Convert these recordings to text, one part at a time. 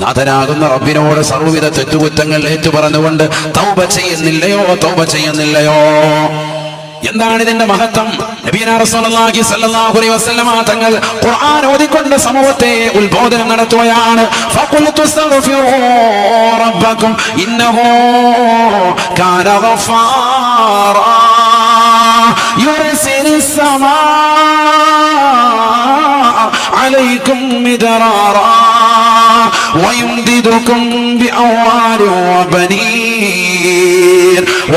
നാഥനാകുന്ന റബ്ബിനോട് സർവവിധ തെറ്റുകുറ്റങ്ങൾ ഏറ്റുപറഞ്ഞുകൊണ്ട് തൗബ ചെയ്യുന്നില്ലയോ തൗബ ചെയ്യുന്നില്ലയോ? എന്താണ് ഇതിന്റെ മഹത്വം? തങ്ങൾ ഖുർആൻ ഓതിക്കൊണ്ട് സമൂഹത്തെ ഉത്ബോധനം നടത്തുകയാണ്. അസ്തഗ്ഫിറൂ ويمددكم بأموال وبنين.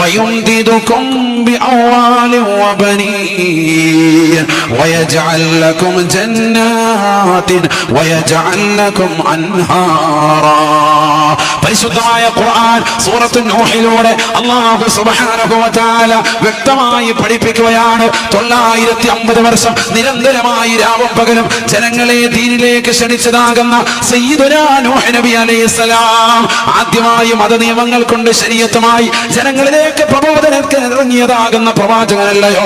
ويمددكم بأموال وبنين. ويجعل لكم جنات ويجعل لكم أنهارا. പരിശുദ്ധമായ ഖുർആൻ സൂറത്തു നൂഹിലൂടെ അല്ലാഹു സുബ്ഹാനഹു വ തആല വ്യക്തമായി പഠിപ്പിക്കുകയാണ്. തൊള്ളായിരത്തി അമ്പത് വർഷം നിരന്തരമായി രാവും പകലും ജനങ്ങളെ ദീനിലേക്ക് ക്ഷണിച്ചതാകുന്ന സയ്യിദുനാ നൂഹ് നബി അലൈഹിസ്സലാം ആദ്യമായി മത നിയമങ്ങൾ കൊണ്ട് ശരീരത്തുമായി ജനങ്ങളിലേക്ക് പ്രബോധനത്തിന് ഇറങ്ങിയതാകുന്ന പ്രവാചകനല്ലയോ?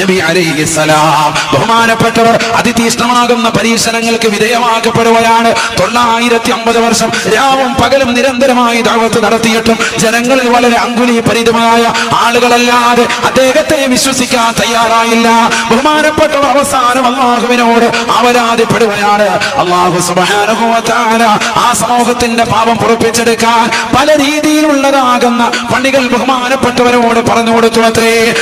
നബി അലൈഹിസ്സലാം ബഹുമാനപ്പെട്ടവർ അതിതീഷ്ണമാകുന്ന പരീക്ഷണങ്ങൾക്ക് വിധേയമാക്കപ്പെടുകയാണ്. തൊള്ളായിരത്തി അമ്പത് വർഷം രാവും പകലും നിരന്തരമായി ദാവത്ത് നടത്തിയിട്ടും ജനങ്ങളിൽ വളരെ അങ്കുലി പരിതമായ ആളുകളല്ലാതെ അദ്ദേഹത്തെ വിശ്വസിക്കാൻ തയ്യാറായില്ല. ബഹുമാനപ്പെട്ട അവസാനം അള്ളാഹുവിനോട് അവരാധിപ്പെടുകയാണ് അള്ളാഹു വ ആ സമൂഹത്തിന്റെ പാപം പുറപ്പിച്ചെടുക്കാൻ പല രീതിയിലുള്ളതാകുന്ന പണികൾ ബഹുമാനപ്പെട്ടവരോട് പറഞ്ഞു കൊടുത്തു അത്രേ.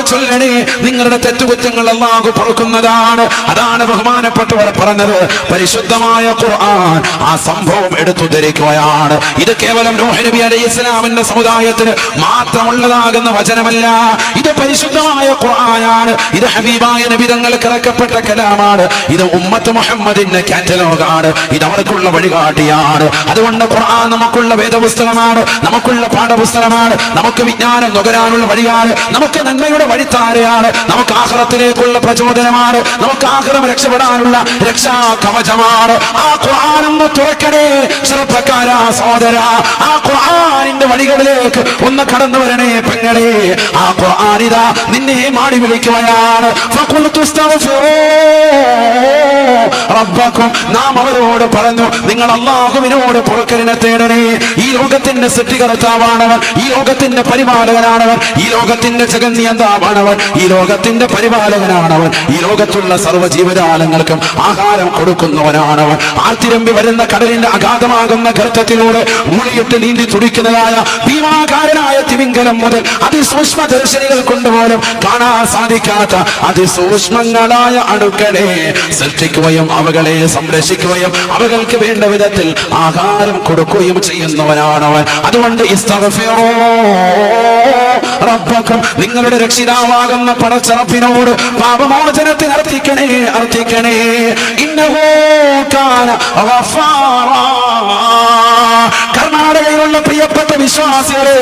ചൊല്ലണേ നിങ്ങളുടെ തെറ്റുകുറ്റങ്ങൾ അള്ളാഹു പൊറുക്കുന്നതാണ്. അതാണ് ബഹുമാനപ്പെട്ടവർ പറഞ്ഞത്. പരിശുദ്ധമായ ഖുർആൻ ആ സംഭവം എടുത്തു ധരിക്കുകയാണ് ഇത് കേവലം നബി അലൈഹി ഇസ്ലാമിന്റെ സമുദായത്തിന് മാത്രമുള്ളതാകുന്ന വചനമല്ല. ഇത് പരിശുദ്ധമായ ഖുർആനാണ്. ഇത് ഹബീബായ നബി തങ്ങൾക്ക് ഇറക്കപ്പെട്ട കലാമാണ്. ഇത് ഉമ്മത്ത് മുഹമ്മദിന്റെ കാറ്റലോഗാണ്. ഇത് അവർക്കുള്ള വഴികാട്ടിയാണ്. അതുകൊണ്ട് ഖുർആൻ നമുക്കുള്ള വേദപുസ്തകമാണ് നമുക്കുള്ള പാഠപുസ്തകമാണ് നമുക്ക് വിജ്ഞാനം നുകരാനുള്ള വഴിയാണ് നമുക്ക് നന്മയുടെ വഴിത്താരയാണ് നമുക്ക് ആഹ്റത്തിലേക്കുള്ള പ്രചോദനമാണ് നമുക്ക് ആഹ്റം രക്ഷപ്പെടാനുള്ള രക്ഷാ കവചമാണ് ആ ഖുർആനൊന്ന് തുറക്കണേ ചെറുപ്പക്കാരാ സഹോദര ആ ഖുർആനിന്റെ വഴികളിലേക്ക് ഒന്ന് കടന്നു വരണേ പെങ്ങളെ. ആ ഖുർആനിതാ നിന്നെ മാടി വിളിക്കുകയാണ്. റബ്ബക്കും നാം അവരോട് പറഞ്ഞു നിങ്ങൾ അള്ളാഹുവിനോട് പുറക്കലിനെ തേടണേ. ഈ ലോകത്തിന്റെ സൃഷ്ടികർത്താവാണവൻ ഈ ലോകത്തിന്റെ പരിപാലകനാണവൻ ഈ ലോകത്തിന്റെ ജഗന്നിയന്താവാണവൻ ഈ ലോകത്തിന്റെ പരിപാലകനാണവൻ ഈ ലോകത്തുള്ള സർവ ജീവജാലങ്ങൾക്കും ആഹാരം കൊടുക്കുന്നവനാണവൻ. ആർത്തിരമ്പി വരുന്ന കടലിന്റെ അഗാധമാകുന്ന ഗർത്തത്തിലൂടെ മുളിയിട്ട് നീന്തി തുടിക്കുന്നതായ ഭീമാകാരനായ തിമിംഗലം മുതൽ അതിസൂക്ഷ്മ ദർശനികൾ കൊണ്ടുപോലും കാണാൻ സാധിക്കാത്ത അതിസൂക്ഷ്മങ്ങളായ അണുക്കളെ സൃഷ്ടിക്കുകയും അവകളെ സംരക്ഷിക്കുകയും അവകൾക്ക് വേണ്ട വിധത്തിൽ ആഹാരം കൊടുക്കുകയും ചെയ്യുന്നവനാണവൻ അതുകൊണ്ട് റബ്ബക്കും നിങ്ങളുടെ രക്ഷിതാവാകുന്ന പടച്ചറപ്പിനോട് പാപമോചനത്തിന് അർത്ഥിക്കണേ അർത്ഥിക്കണേ ഗഫാറാ. കർണാടകയിലുള്ള പ്രിയപ്പെട്ട വിശ്വാസികളെ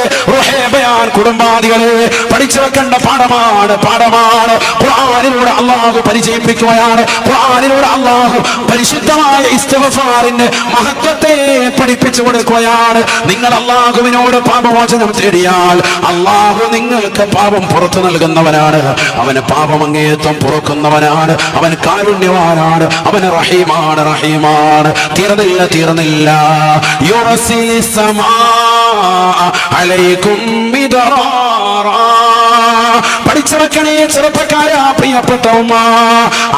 പഠിച്ചു വെക്കേണ്ട പാഠമാണ് പാഠമാണ്. ഖുർആനിലൂടെ അള്ളാഹു പരിചയിപ്പിക്കുകയാണ്. ഖുർആനിലൂടെ അള്ളാഹു പരിശുദ്ധമായ ഇസ്തഫാറിന് മഹത്വത്തെ പഠിപ്പിച്ചു കൊടുക്കുകയാണ്. നിങ്ങൾ അള്ളാഹുവിനോട് പാപമോചനം തേടിയാൽ അള്ളാഹു നിങ്ങൾക്ക് പാപം പുറത്തു നൽകുന്നവനാണ്. അവന് പാപം പുറക്കുന്നവനാണ്. അവൻ കാരുണ്യവാനാണ്. അവന് റഹീമാണ് റഹീമാണ്. തീർന്നില്ല തീർന്നില്ല. യുറസി സമാ അലൈക്കും മിദറാറാ. പഠിച്ചു വെക്കണേ ചെറുപ്പക്കാരാ പ്രിയപ്പെട്ട ഉമ്മ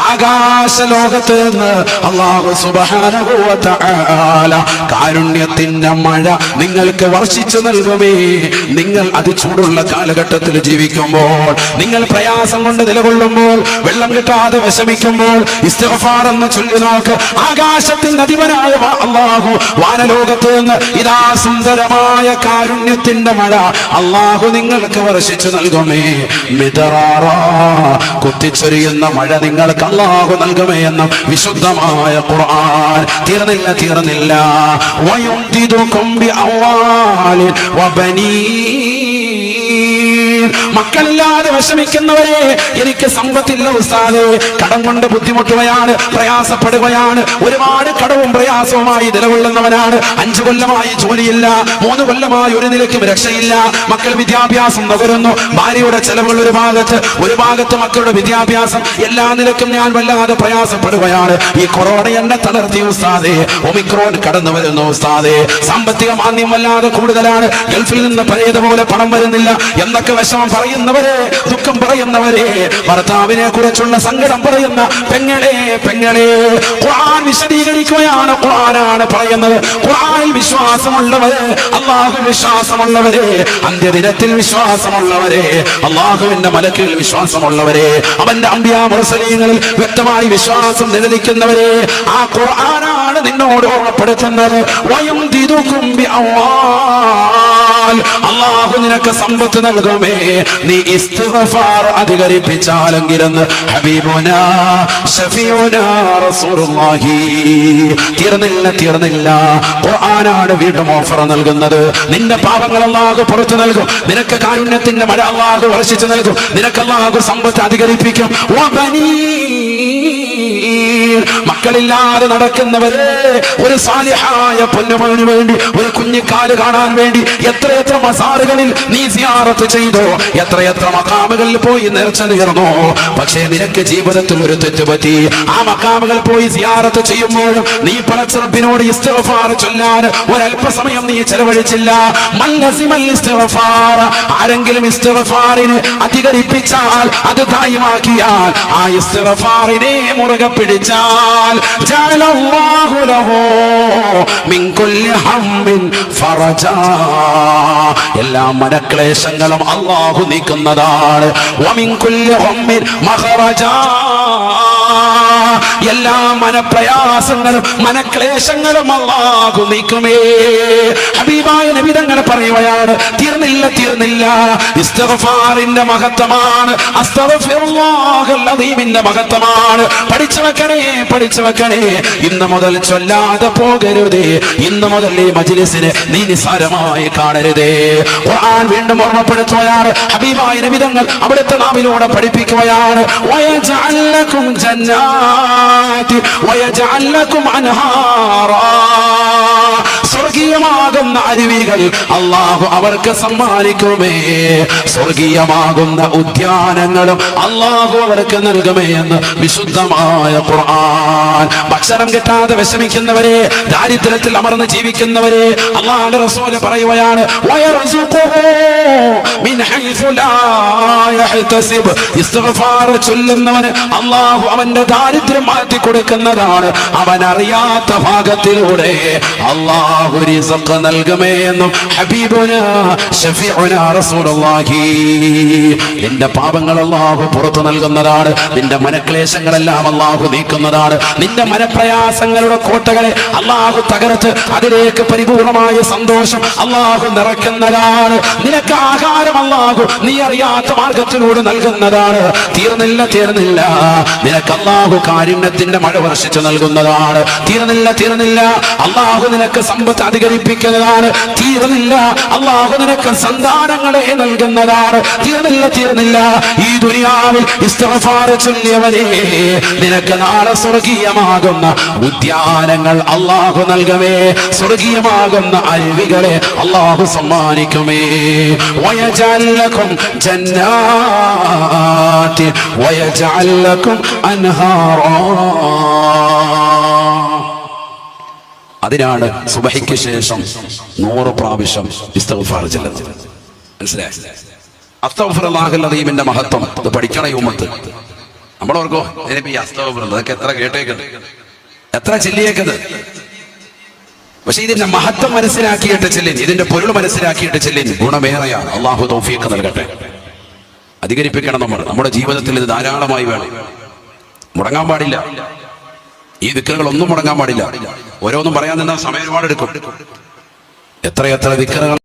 ആകാശ ലോകത്ത് നിന്ന് അള്ളാഹു തആല കാരുണ്യത്തിന്റെ മഴ നിങ്ങൾക്ക് വർഷിച്ചു നൽകുമേ. നിങ്ങൾ അതിചൂടുള്ള കാലഘട്ടത്തിൽ ജീവിക്കുമ്പോൾ നിങ്ങൾ പ്രയാസം കൊണ്ട് നിലകൊള്ളുമ്പോൾ വെള്ളം കിട്ടാതെ വിഷമിക്കുമ്പോൾ ഇസ്തിഗ്ഫാർ എന്ന് ചൊല്ലി നോക്ക്. ആകാശത്തിന്റെ അധിപനായ വാ- അള്ളാഹു വാനലോകത്ത് നിന്ന് ഇതാ സുന്ദരമായ കാരുണ്യത്തിന്റെ മഴ അള്ളാഹു നിങ്ങൾക്ക് വർഷിച്ചു നൽകുമേ. കുത്തിച്ചൊരിയുന്ന മഴ നിങ്ങൾക്ക് അള്ളാഹു നൽകുമേ എന്നും വിശുദ്ധമായ ഖുർആൻ. തീർന്നില്ല തീർന്നില്ല. വയുംദിദുകും ബിഅംവാലിൻ വബനീൻ മക്കളില്ലാതെ വിഷമിക്കുന്നവരെ എനിക്ക് സമ്പത്തില്ല ഉസ്താദ്. കടം കൊണ്ട് ബുദ്ധിമുട്ടുകയാണ് പ്രയാസപ്പെടുകയാണ്. ഒരുപാട് കടവും പ്രയാസവുമായി നിലകൊള്ളുന്നവനാണ്. അഞ്ചു കൊല്ലമായി ജോലിയില്ല മൂന്ന് കൊല്ലമായി ഒരു നിലയ്ക്കും രക്ഷയില്ല. മക്കൾ വിദ്യാഭ്യാസം നുകരുന്നു ഭാര്യയുടെ ചെലവുകൾ ഒരു ഭാഗത്ത് ഒരു ഭാഗത്ത് മക്കളുടെ വിദ്യാഭ്യാസം. എല്ലാ നിലക്കും ഞാൻ വല്ലാതെ പ്രയാസപ്പെടുകയാണ്. ഈ കൊറോണ എന്നെ തളർത്തി ഉസ്താദേ. ഒമിക്രോൺ കടന്നു വരുന്നു ഉസ്താദേ. സാമ്പത്തിക മാന്യം വല്ലാതെ കൂടുതലാണ്. ഗൾഫിൽ നിന്ന് പഴയതുപോലെ പണം വരുന്നില്ല. എന്നൊക്കെ വിഷമം പറയുന്നവരെ ദുഃഖം പറയുന്നവരെ ഭർത്താവിനെ കുറിച്ചുള്ള സങ്കടം പറയുന്ന പെങ്ങളെ പെങ്ങളെ ഖുർആൻ വിശദീകരിക്കുകയാണ് ഖുർആനാണ് പറയുന്നത്. ഖുർആനിൽ വിശ്വാസമുള്ളവരെ അള്ളാഹു വിശ്വാസമുള്ളവരെ അന്ത്യദിനത്തിൽ വിശ്വാസമുള്ളവരെ അള്ളാഹുവിന്റെ മലക്കിൽ വിശ്വാസമുള്ളവരെ അവന്റെ അമ്പ്യാ വ്യക്തമായി വിശ്വാസം നിലനിൽക്കുന്നവരെ ആ ഖുർആനാണ് നിന്നോട് ഓർമ്മപ്പെടുത്തുന്നത്. വയം അള്ളാഹു. നിനക്ക് സമ്പത്ത് നൽകുമേ. നീ ഇസ്തിഗ്ഫാർ അധികരിപ്പിച്ചാലെങ്കിലെന്ന് ഹബീബുന ഷഫീഉന റസൂലുള്ളാഹി. തീർന്നില്ല തീർന്നില്ല. ഖുർആനാണ് വീണ്ടും ഓഫർ നൽകുന്നത്. നിന്റെ പാപങ്ങൾ അള്ളാഹു പുറത്തു നൽകും. നിനക്ക് കാരുണ്യത്തിന്റെ മഴ അള്ളാഹു വർഷിച്ചു നൽകും. നിനക്ക് അള്ളാഹു സമ്പത്ത് അധികരിപ്പിക്കും. വബനീൻ. മക്കളില്ലാതെ നടക്കുന്നവരെ ഒരു സാലിഹായ പൊന്നുമകന് വേണ്ടി ഒരു കുഞ്ഞിക്കാൽ കാണാൻ വേണ്ടി എത്രയെത്ര മസാറുകളിൽ നീ സിയാറത്ത് ചെയ്തോ എത്രയെത്ര മക്കാമുകളിൽ പോയി നേർച്ച നേർന്നോ. പക്ഷേ നിനക്ക് ജീവിതത്തിൽ ഒരു തെറ്റുപറ്റി ആ മക്കാമുകൾ പോയി സിയാറത്ത് ചെയ്യുമ്പോഴും നീ പടച്ചിറപ്പിനോട് ഇസ്തഫാർ ചൊല്ലാൻ ഒരല്പസമയം നീ ചെലവഴിച്ചില്ല. ആരെങ്കിലും ഇസ്തഫാറിന് അധികരിപ്പിച്ചാൽ അത് ദായമാക്കിയാൽ ആ ഇസ്തഫാറിനെ മുറുകെ പിടിച്ചാൽ ജഅലല്ലാഹു له മിൻ كل هم ഫറജാ. എല്ലാ മനക്ലേശങ്ങളും അള്ളാഹു നീക്കുന്നതാണ്. വമിൻ കുല്ലി ഹമ്മിൻ മഖറജാ എല്ലാ മനപ്രയാസങ്ങളും മനക്ലേശങ്ങളും അള്ളാഹു നീക്കുമേ. ഹബീബായ നബിതങ്ങൾ പറയുകയാണ് തീർന്നില്ല തീർന്നില്ല. ഇസ്തഫാറിന്റെ മഹത്വമാണ് അസ്തഫിന്റെ മഹത്വമാണ്. പഠിച്ചു വെക്കണേ പഠിച്ചു വെക്കണേ. ഇന്ന് മുതൽ ചൊല്ലാതെ പോകരുതേ. ഇന്ന് മുതൽ ഈ മജിലിസിന് നീ നിസ്സാരമായി കാണരുതേ. ഖുർആൻ വീണ്ടും ഓർമ്മപ്പെടുത്തുകയാണ്. ഹബീബായ നബിതങ്ങൾ അവിടുത്തെ നാവിലൂടെ പഠിപ്പിക്കുകയാണ്. വയജഅൽ ലക്കും ജന്നാത്തി വയജഅൽ ലക്കും അൻഹാറാ സ്വർഗീയമാകുന്ന അരുവികൾ അള്ളാഹു അവർക്ക് സമ്മാനിക്കുമേ. സ്വർഗീയമാകുന്ന ഉദ്യാനങ്ങളും അള്ളാഹു അവർക്ക് നൽകുമേ എന്ന് വിശുദ്ധമായ ഖുർആൻ. ഭക്ഷണം കിട്ടാതെ വിഷമിക്കുന്നവരെ ദാരിദ്ര്യത്തിൽ അമർന്ന് ജീവിക്കുന്നവരെ അള്ളാഹുന്റെ റസൂൽ പറയുകയാണ് ചൊല്ലുന്നവന് അള്ളാഹു അവന്റെ ദാരിദ്ര്യം മാറ്റി കൊടുക്കുന്നതാണ് അവൻ അറിയാത്ത ഭാഗത്തിലൂടെ അള്ളാഹു നൽകുമേ എന്നും നിന്റെ പാപങ്ങൾ അള്ളാഹു പുറത്തു നൽകുന്നതാണ്. നിന്റെ മനക്ലേശങ്ങളെല്ലാം അള്ളാഹു നീക്കുന്നതാണ്. നിന്റെ മനപ്രയാസങ്ങളുടെ കോട്ടകളെ അള്ളാഹു തകർത്ത് അതിലേക്ക് പരിപൂർണമായ സന്തോഷം അള്ളാഹു നിറയ്ക്കുന്നതാണ്. നിനക്ക് ആഹാരം അള്ളാഹു നീ അറിയാത്ത മാർഗത്തിലൂടെ നൽകുന്നതാണ്. തീർന്നില്ല തീർന്നില്ല. നിനക്ക് അള്ളാഹു കാരുണ്യത്തിന്റെ മഴ വർഷിച്ചു നൽകുന്നതാണ്. തീർന്നില്ല തീർന്നില്ല. അള്ളാഹു നിനക്ക് സമ്പത്ത് അധികരിപ്പിക്കുന്നതാണ് തീർന്നില്ല. അള്ളാഹു നിനക്ക് സന്താനങ്ങളെ നൽകുന്നതാണ്. തീർന്നില്ല തീർന്നില്ല. ഈ ദുനിയാവിൽ ചൊല്ലിയവരെ നിനക്ക് നാളെ സ്വർഗീയമാകുന്ന ഉദ്യാനങ്ങൾ അള്ളാഹു നൽകമേ. സ്വർഗീയമാകുന്ന അരുവികളെ അള്ളാഹു സമ്മാനിക്കുമേ. വയജാലക്കും ജന്നാത്തി വയജാലക്കും അൻഹാറാ. അതിനാണ് സുബഹിക്ക് ശേഷം നൂറ് പ്രാവശ്യം അസ്തഗ്ഫിറുല്ലാഹുൽ മഹത്വം അത് പഠിക്കണ യൂമത്ത് നമ്മളോർക്കോ അസ്തഗ്ഫിർ അതൊക്കെ എത്ര കേട്ടേക്കത് എത്ര ചെല്ലിയേക്കത് പക്ഷെ ഇതിന്റെ മഹത്വം മനസ്സിലാക്കിയിട്ട് ചെല്ലിൻ ഇതിന്റെ പൊരുൾ മനസ്സിലാക്കിയിട്ട് ചെല്ലിൻ ഗുണമേറെയാണ്. അള്ളാഹു തൗഫീഖ് നൽകട്ടെ. അധികരിപ്പിക്കണം നമ്മൾ. നമ്മുടെ ജീവിതത്തിൽ ഇത് ധാരാളമായി വേണം. മുടങ്ങാൻ പാടില്ല. ഈ ദിക്കറുകൾ ഒന്നും മുടങ്ങാൻ പാടില്ല. ഓരോന്നും പറയാൻ നിന്നാൽ സമയം ഒരുപാട് എടുക്കും. എത്ര എത്ര ദിക്കറുകൾ